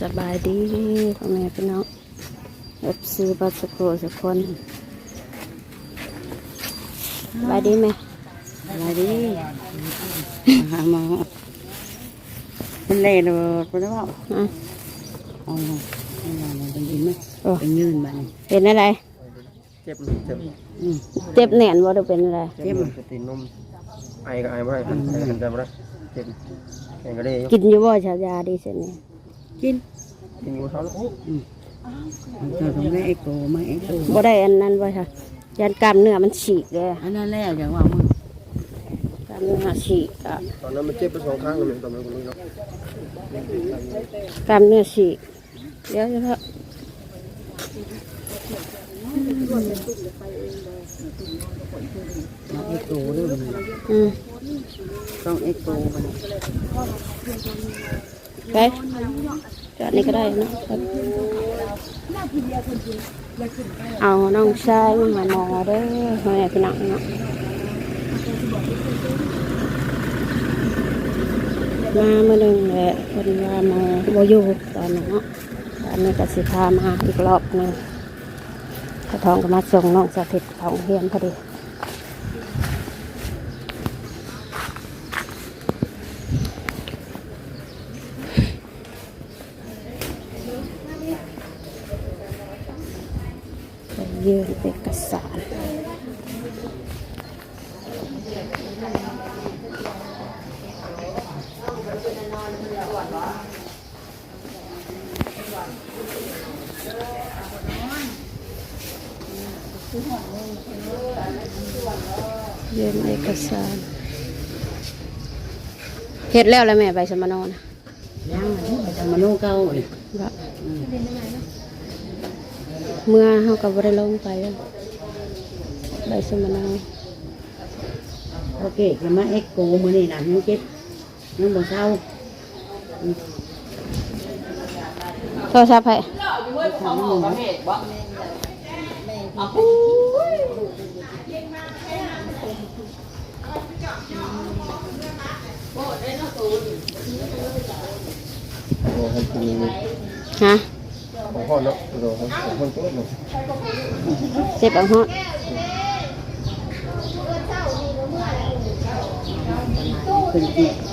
สบายดีพ่อแม่พี่น้องเอฟซีบัสโกสุกคนสบายดีไหมอะไรดิหาหมอเป็นเล่เลยเป็นว่าอะอ๋อเป็นอะไรเป็นยินไหมโอ้เป็นยืนบ้านเป็นอะไร เจ็บเจ็บอืมเจ็บแหน่นบ่หรือเป็นอะไร เจ็บจะตีนมไอก็ไอไม่ได้หันหันใจไม่ได้เจ็บแข่งก็ได้ยกกินอยู่บ่ชายาดีเสยนี่กิน กินกูเขาแล้วเธอต้องได้ไอ้โกมาไอ้โกบ่ได้อันนั้นบ่ค่ะยันกล้ามเนื้อมันฉีกเลยอันนั้นแล้วอย่างว่ามึงกล้ามเนื้อฉีกอะตอนนั้นมันเจ็บไปสองข้างเลยตอนนั้นกูรู้เนาะกล้ามเนื้อฉีกเดี๋ยวเดี๋ยวเถอะมาไอ้โกด้วยมันอืมต้องไอ้โกมัน ไปจอดนี่ก็ได้เนาะเอาน้องชายมาหมอเด้อพ่อแม่พี่น้องเนาะมาเมื่อหนึ่งแหละคนว่ามาโบยูตอนนั้นเนาะตอนนี้ก็สิพามาอีกรอบหนึ่งถ้าทองก็มาส่งน้องสถิตของเฮียนพอดี ยื่นเอกสารยื่นเอกสารเฮ็ดแล้วแล้วแม่ใบสมานอนะย่างมันทำมาโน่เก้าเลยว่า เมื่อเฮาก็บ่ได้ลงไปแล้วใบสมานอโอเคจะมาไอ้โกมือนี่นะยังเจ็บยังบ่เศร้าโทรศัพท์ให้ทำมึง โอ้ผมกิน ฮะ ของพ่อเนาะโอ้ของของคนโต เนาะเจ็บเอาฮอดเป็นอีก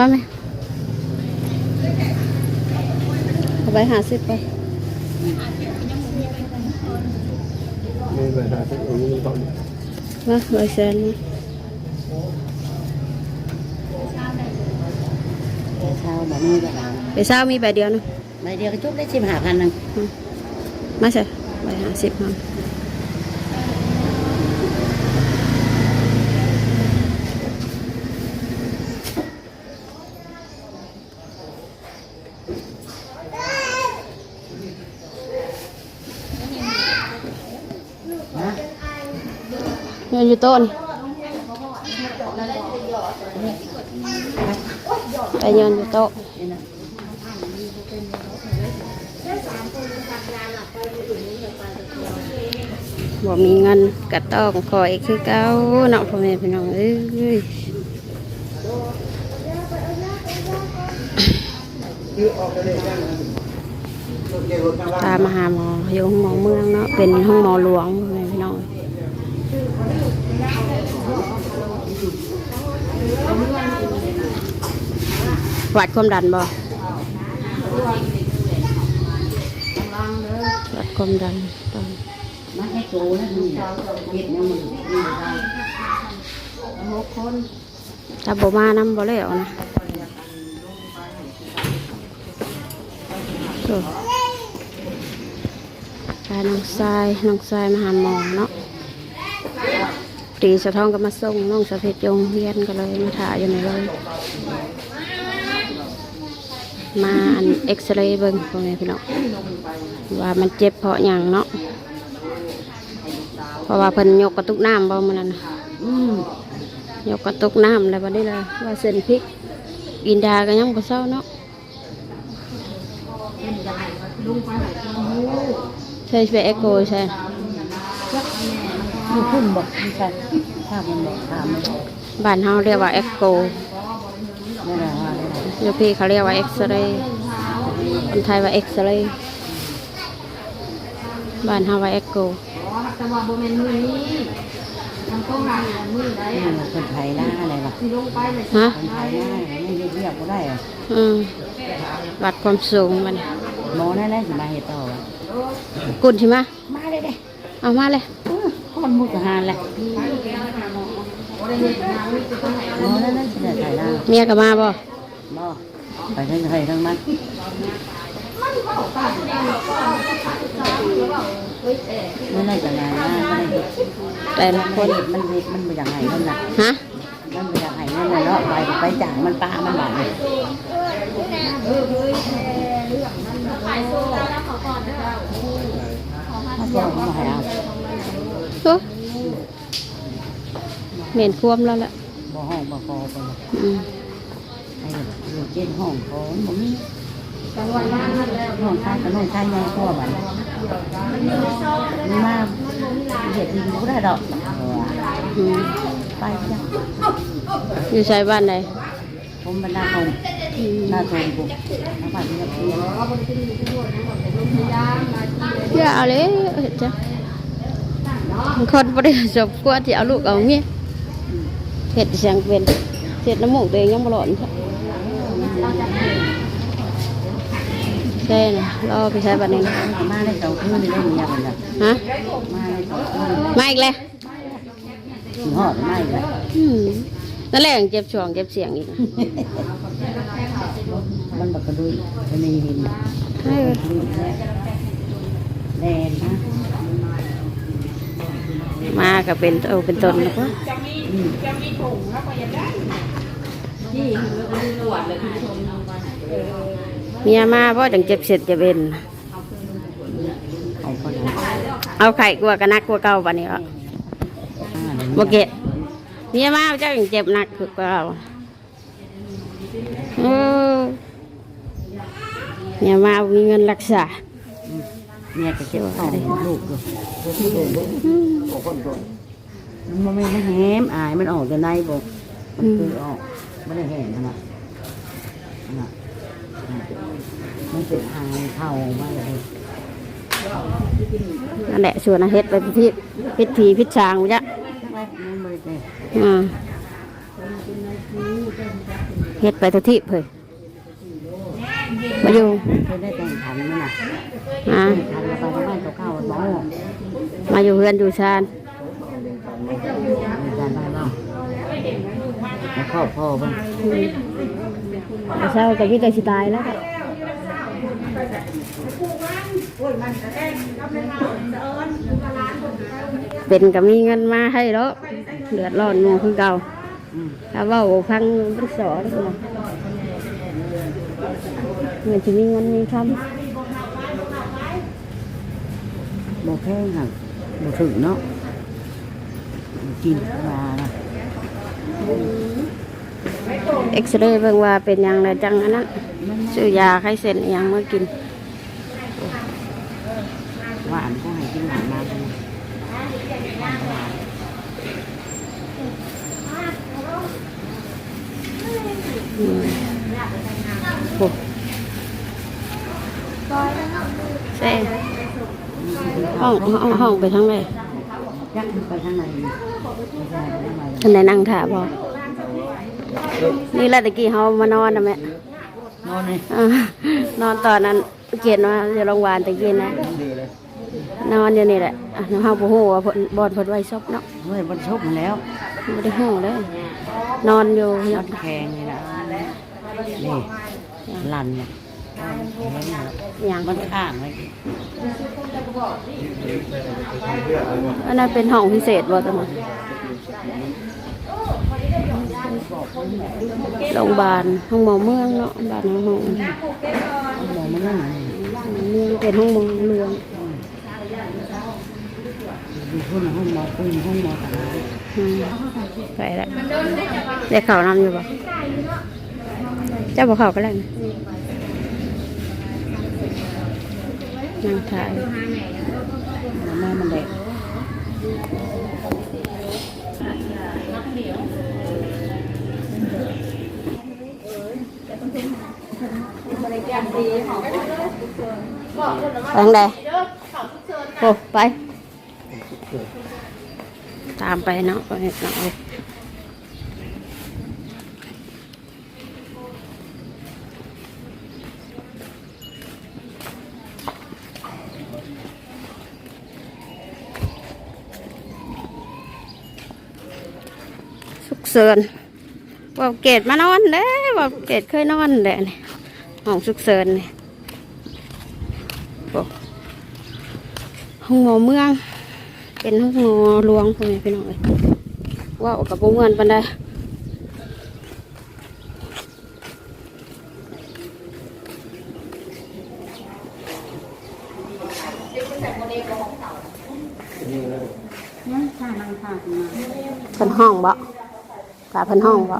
มาไหมเอาไปหาสิบไปมีปัญหาที่ตรงนี้ตอนมาใบแสนมาเช้าแบบนี้ก็ได้ไปเช้ามีใบเดียวนะใบเดียวก็จบได้สิบห้าพันนึงมาใช่ใบหาสิบมาเงิ ต้นไปเงินอยู่โต๊ะบ่มีเงินก็ต้องคอยคือเก้าเนาะพ่อแม่พี่น้องเอ้ยตามมาหาหมออยู่ห้องหมอเมืองเนาะเป็นห้องหมอหลวงพ่อแม่พี่น้อง วัดความดันบ่วัดความดันตองมาไอ้โกนะมึงเก็บเนี่ยมึงนี่ได้ถ้าบ่มานํบ่แล้วนะโอ้พาน้องทรายน้องทรายมาหาหมอเนาะ ตีสะท้องก็มาส่งน้องสะเพชรยงเฮียนก็เลยมาถ่ายอยู่ในเลย มาอันเอ็กซเรย์เบิ่งพ่อแม่พี่น้องว่ามันเจ็บเพราะอย่างเนาะเพราะว่าเพิ่นยกกระตุกน้ำบ่มันนั่นยกกระตุกน้ำแล้วบัดนี้ล่ะว่าเส้นพริกกินยาก็ยังบ่เศร้าเนาะใช่ไปเอ็กโกใช่ อยู่พุ่นบอกไม่ใช่ถ้ามันบอกถามมันบอกบ้านเฮาเรียกว่าเอ็กโกไม่ได้ว่าอะไรอยู่พี่เขาเรียกว่าเอ็กซเรย์คนไทยว่าเอ็กซเรย์บ้านเฮาว่าเอ็กโกแต่ว่าบ่แม่นมือนี้ทางต้องการมือใดนี่มันคนไทยหน้าอะไรวะสิลงไปเลยฮะคนไทยหน้าไม่ได้เรียกก็ได้อะอืมวัดความสูงมันหมอนั่นแหละจะมาเหตุต่อวะกุนใช่ไหมมาเลยเด้เอามาเลยอื้อ คนมุกทหารแหละหมอนั่นแหละจะได้ไทยหน้าเมียก็มาบ่บ่ไปทั้งไทยทั้งมันมันน่าจะงานหน้าก็ได้แต่ละคนมันเห็ดมันเป็นอย่างไรนั่นน่ะฮะมันเป็นอย่างไรนั่นน่ะเนาะไปไปจ่างมันปลามันบาดเลยถ้าเจ้าเขามาให้เอาโอ้ เหม็นควมแล้วล่ะบ่ห้องบ่คอไปอืมไอ้อยู่เจ็ดห้องของบ่มีห้องชายกับน้องชายใหญ่กว่าบัดมีมาเห็ดดินบ่ได้ดอกเอออืมไปจ้ะอยู่ใช้บ้านใดผมบรรดาผมอืมหน้าโทนบุกน้ำผัดที่เราเพียอย่าเอาเลยเห็ดจ้ะ คนบริสุทธิ์กว่าที่เอาลูกเอาเมียเห็ดเสียงเป็นเห็ดน้ำมูกตัวเองยังบ่หลอนใช่ใช่นะรอไปใช้บ้านนี้นะมาได้สองคืนได้เมียกันจ้ะฮะมาได้สองคืนมาอีกเลยถึงหอดไม่เลยอืมนั่นแหละเจ็บช่วงเจ็บเสียงอีกนะมันบักกระดุยจะมีหินเออแดงนะ มาก็เป็นโตเป็นตนแล้วก็เมียมาเพราะจังเจ็บเสร็จจะเป็น เอาไข่กลัวกันนักกลัวเก่าปานนี้ก็โมเกตเมียมาเจ้าจังเจ็บหนักกว่าเก่าเออเมียมามีเงินรักษา เนี่ยก็เก็บของลูกอยู่มันไม่ได้แหมอายมันออกจะในบอกมันคือออกไม่ได้แหมนะนะมันเป็นทางเข้ามาเลยนั่นแหละชวนอาเฮ็ดไปพิธีพิธีพิชชางจ้ะเฮ็ดไปทุกที่เผยมาอยู่ อ่าขันเราไปบ้านเก่าๆหมอมาอยู่เพื่อนอยู่ชานในการบ้านเราแล้วครอบพ่อบ้างแต่เช้ากับพี่ก็สิตายแล้วก็เป็นก็มีเงินมาให้แล้วเดือดร้อนหมูคือเก่าอืมถ้าเว่าพังมันสอได้ไหมเงินจะมีเงินมีค บอกแค่หักบอกถึงเนาะกินมาละำเอ็กซเรย์เบิ่งว่าเป็นหยังไงจังอันนั้นซื้อยาไข้เส้นอิหยังมากินหวานก็ให้กินหวานมาเลยอืมโอ้เซ่ ห้องห้องห้องไปทางไหนยักษ์ไปข้างในไปข้างในข้างในท่านไหนนั่งถ่าพอนี่แหละตะกี้เขามานอนนะแม่นอนเลยอ่านอนตอนนั้นเกียนว่าจะโรงพยาบาลตะกี้นะดีเลยนอนอยู่นี่แหละอะน้องเฮาบ่ฮู้ว่าเพิ่นบอนเพิ่นไว้ซบเนาะเฮ้ยมันชุบมาแล้วบ่ได้ฮู้เด้อนอนอยู่นอนแข็งนี่นะนี่ลันเนี่ยแข็งแล้ว อย่างมันข้างไว้อันนั้นเป็นห้องพิเศษบ่ตรงนั้นโรงพยาบาลห้องหมอเมืองเนาะบ้านห้องมองมันนั่งอืมเมืองเป็นห้องหมอหลวงอยู่พุ่นน่ะห้องหมอคุยห้องหมอทหารอืมไปแล้วได้ข่าวนำอยู่บ่เจ้าบ่ข่าวก็แล้ว นะนั่งถ่ายแม่มันเด็กไปทางใดโอ้ไป ตามไปเนาะไปเนาะ เลยสุกเสริญว่าเกตมานอนเด้ว่าเกตเคยนอนแหละนี่ห้องสุกเสริญนี่โอ้ห้องหมอเมือง เป็นห้องหมอหลวงพ่อแม่พี่น้องเอ้ยว่าวกับบุ้งเงินปันได้เพิ่นห้องบ่ กาเพิ่นห้องบ่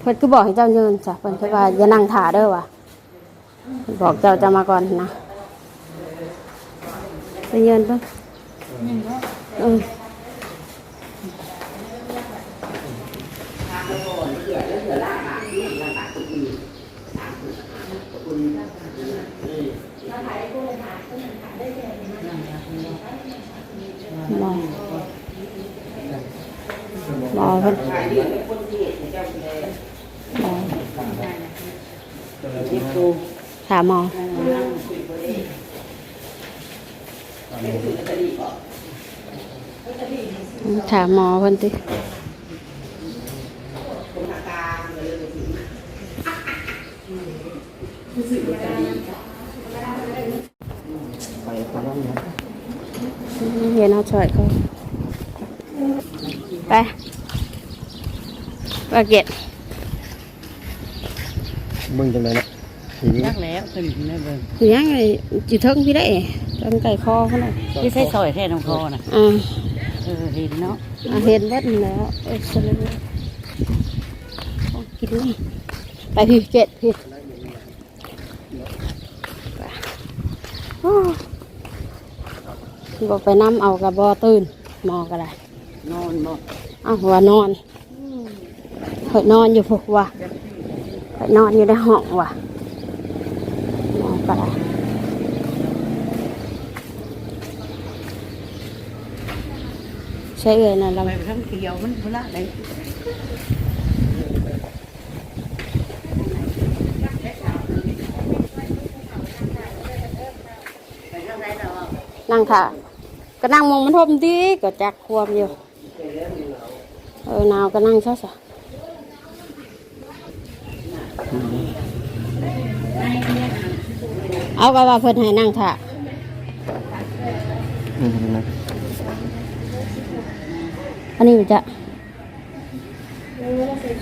เพิ่นคือบอกให้เจ้ายืนจ้ะเพิ่นคือว่าอย่านั่งถ่าเด้อว่ะบอกเจ้าจะมาก่อนนะไปยืนเบิ่งเออมอง มองเพิ่นมองถามหมอถามหมอเพิ่นติไปพลังนะเห็นเอาช่วยเขา ไปปาเกตเบิ่งจังได๋ล่ะทีนี้ยักแล้วขึ้นแม่เบิ่งอยู่ยังไงจิเทิงพี่ได้ตังไก่คอเขาหน่อยที่ใส่ซอยแท้น้องคอน่ะอ่าเออเห็นเนาะอ่าเห็นเบิดนั่นแล้วเอ้ยสลับเอากินนี่ไปพี่เกตพี่ไปโอ้บอกไปน้ำเอากับบอตื่นหมอก็ได้ นอนบ่อ้าวว่านอนเคยนอนอยู่พวกว่าเคยนอนอยู่ในห้องว่ะนอนก็ได้ใช่เอ่ยนะเราไปทั้งเที่ยวมันพุ่นละได้นั่งค่ะ ก็นั่งมองมันทมดีก็จักความอยู่ เออหนาวก็นั่งซะสะเอาก็ว่าเพิ่นให้นั่งค่ะอืมนะอันนี้มันจะ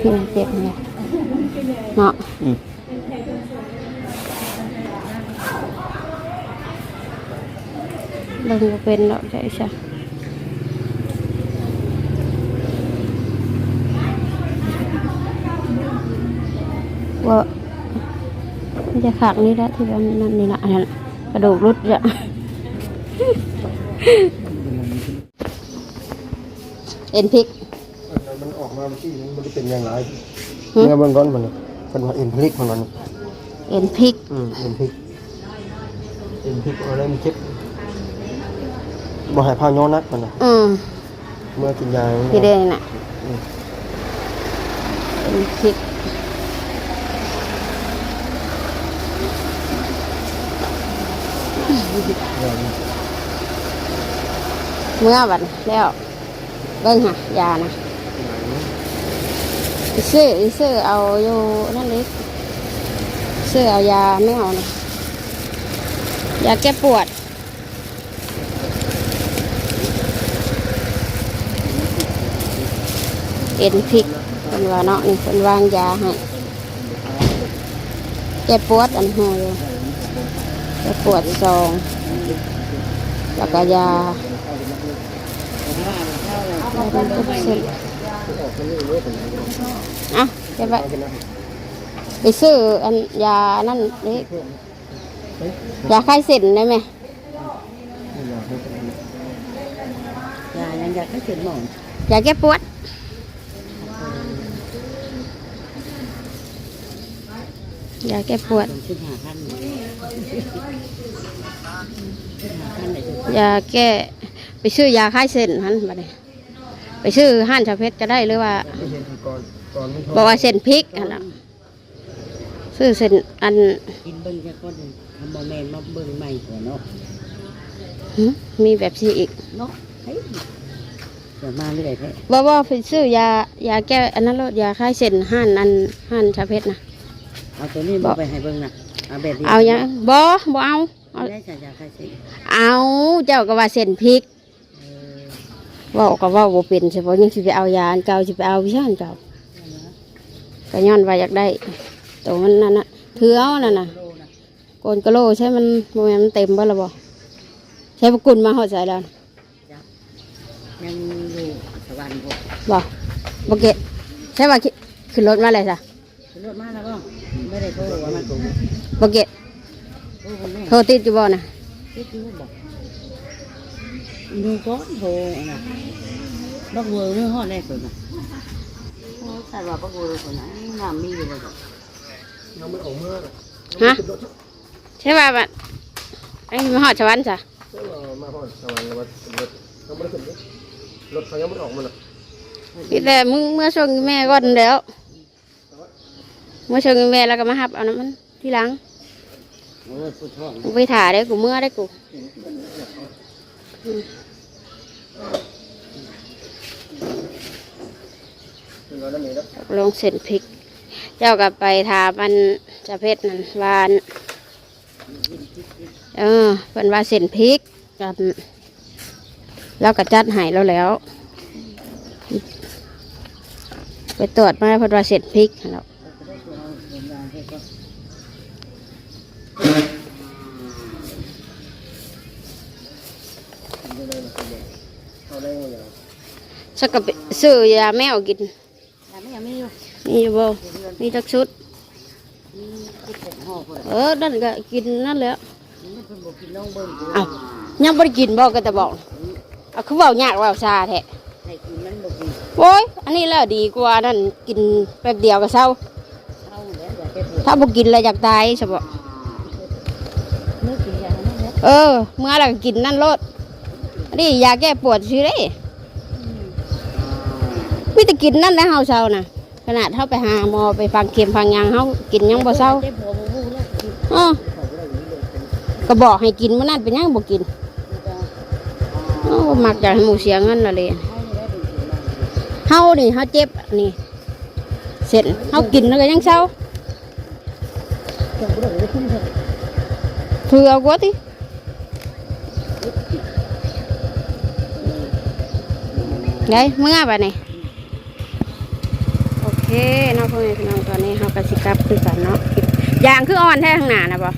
พี่เจ็บเนี่ยเนาะอืมเบิ่งบ่เป็นดอกใช่ใช่ ว่ามันจะขากนี่แหละที่ว่านั่นนี่ละอันนั้นกระดูกรุดจะเอ็นพริกมันออกมาเมื่อกี้มันบ่ได้เป็นอย่างไรหึเมื่อเบิ่งก่อนมันน่ะเพิ่นว่าเอ็นพลิกของมันเอ็นพริกอืมเอ็นพลิกเอ็นพลิกเอาอะไรมันเจ็บบ่ให้พาย้อนนักมันน่ะอืมเมื่อกินยาพี่เด้น่ะเอ็นพริก เมื่อวันแล้วเบิ่งค่ะยานะอีซื้ออีซื้อเอาอยู่นั่นเล็กซื้อเอายาไม่เอานะยาแก้ปวดเอ็นพริกเป็นว่าเนาะนี่เป็นวางยาให้แก้ปวดอันห่ออยู่ แก้ปวดซองแล้วก็ยาแล้วก็เส้นอะเก็บไว้ไปซื้ออันยานั่นนี่ยาคลายเส้นได้ไหมยายังยากให้เสร็จหมอนยาแก้ปวด ยาแก้ปวดต้องชุดหาพันชุดหาพันไหนจะยาแก้ไปซื้อยาคลายเส้นหันบัดนี้ไปซื้อห้านชาเพชรก็ได้หรือว่าไม่เห็นก่อนก่อนมันบอกว่าเส้นพริกอันน่ะซื้อเส้นอันกินเบิ้งจะก้อนทำโมเมนต์มาเบิ้งใหม่ก่อนเนาะหึมีแบบซีอีกเนาะเฮ้ยเดี๋ยวมาเรื่อยแท้บอกว่าไปซื้อยายาแก้อันนั้นแล้วยาคลายเส้นห้านอันห้านชาเพชรนะ เอาตัวนี้บอกไปให้เบิ้งนะเอาแบบนี้เอายังบอบอเอาเอา ได้ฉายาใครสิเอาเจ้าก็ว่าเส้นพริกเออเว่าก็เว่าบ่เป็นเฉพาะยังสิไปเอายาอันเก่าสิไปเอาวิชาอันเก่าก็ย้อนว่าอยากได้ตัวมันนั่นน่ะถือเอานั่นน่ะ โลนะโกนกะโหลใช่มันโมแมนมันเต็มบ่ละบ่ใช้พวกกุลมาหอดใส่แล้วยังอยู่สวรรค์พวกบ่บ่เกะใช่ว่าคิขึ้นรถมาเลยจ้ะขึ้น รถมาแล้วก็ไม่ได้โทรว่ามันโทรบ่เกะโทรคนแม่โทรติดอยู่บ่น่ะคิดดูบอกดูก้อนโทรนะบักเวอร์เมื่อฮอดแรกเลยนะโอ้ใส่ว่าบักเวอร์คนนั้นน้ำมีอยู่เลยบอกยังไม่ออกเมื่อฮะใช่ว่าบัดไอ้ยมาหอดชวันจ้ะมาพอสวรรค์แล้วรถยังไม่ได้ขึ้นรถเขายังไม่ออกมาหรอกนี่แต่มึงเมื่อส่งแม่ก่อนแล้ว เมื่อส่งแม่แล้วก็มาหับเอาน้ำมันทีหลังโอ้ยพูดท้องกูไปถ่าได้กูเมื่อได้กูลงเส้นพริก เจ้ากับไปถามมันจะเพชรนั่นวานเออเป็นว่าเส้นพริกกันแล้วก็จัดให้เราแล้ว ไปตรวจมาเพราะว่าเส้นพริกแล้ว เขาได้หมดแล้ว สักกับซื้อยาแมวกินแต่ไม่ยังไม่อยู่นี่อยู่บ่มีจักชุดมีคิดเป็นห่อคนเออนั่นก็กินนั่นแหล้วนี่เป็นบอกกินน้องเบิ้งกูเอ้ายังไม่ได้กินบ่ก็จะบอกเอาคือเว่ายากเว่าซาแท้ให้กินมันบอกกินโอ้ยอันนี้แล้วดีกว่านั่นกินแป๊บเดียวก็เศร้าเข้าแล้วอย่าเจ็บปวดถ้าบ่กินแล้วอยากตายใช่ปะเมื่อกินยานั้นแล้วเออ เมื่อเราก็กินนั่นโลดอั นนี้ยาแก้ปวดชื่อได้มีแต่กินนั่นแหล้วเฮาเศร้านะขนาดเฮาไปหาหมอไปฟังเข็มฟังยางเฮากินยังบ่เศร้าเจ็บหัวบูบูแล้วกินเออก็บอกให้กินมื้อนั้นเป็นยังบ่กินเอ้ามักอยากให้หมูเสียเงินละเลยเฮานี่เฮาเจ็บนี่เสร็จเฮากินแล้วก็ยังเศร้าเผื่อกูติ ได้เมื่อบ่นี่โอเคเนาะพ่อแม่พี่น้องตอนนี้เฮาก็สิกลับคือกันเนาะยางคืออ่อนแท้ข้างหน้านะบ่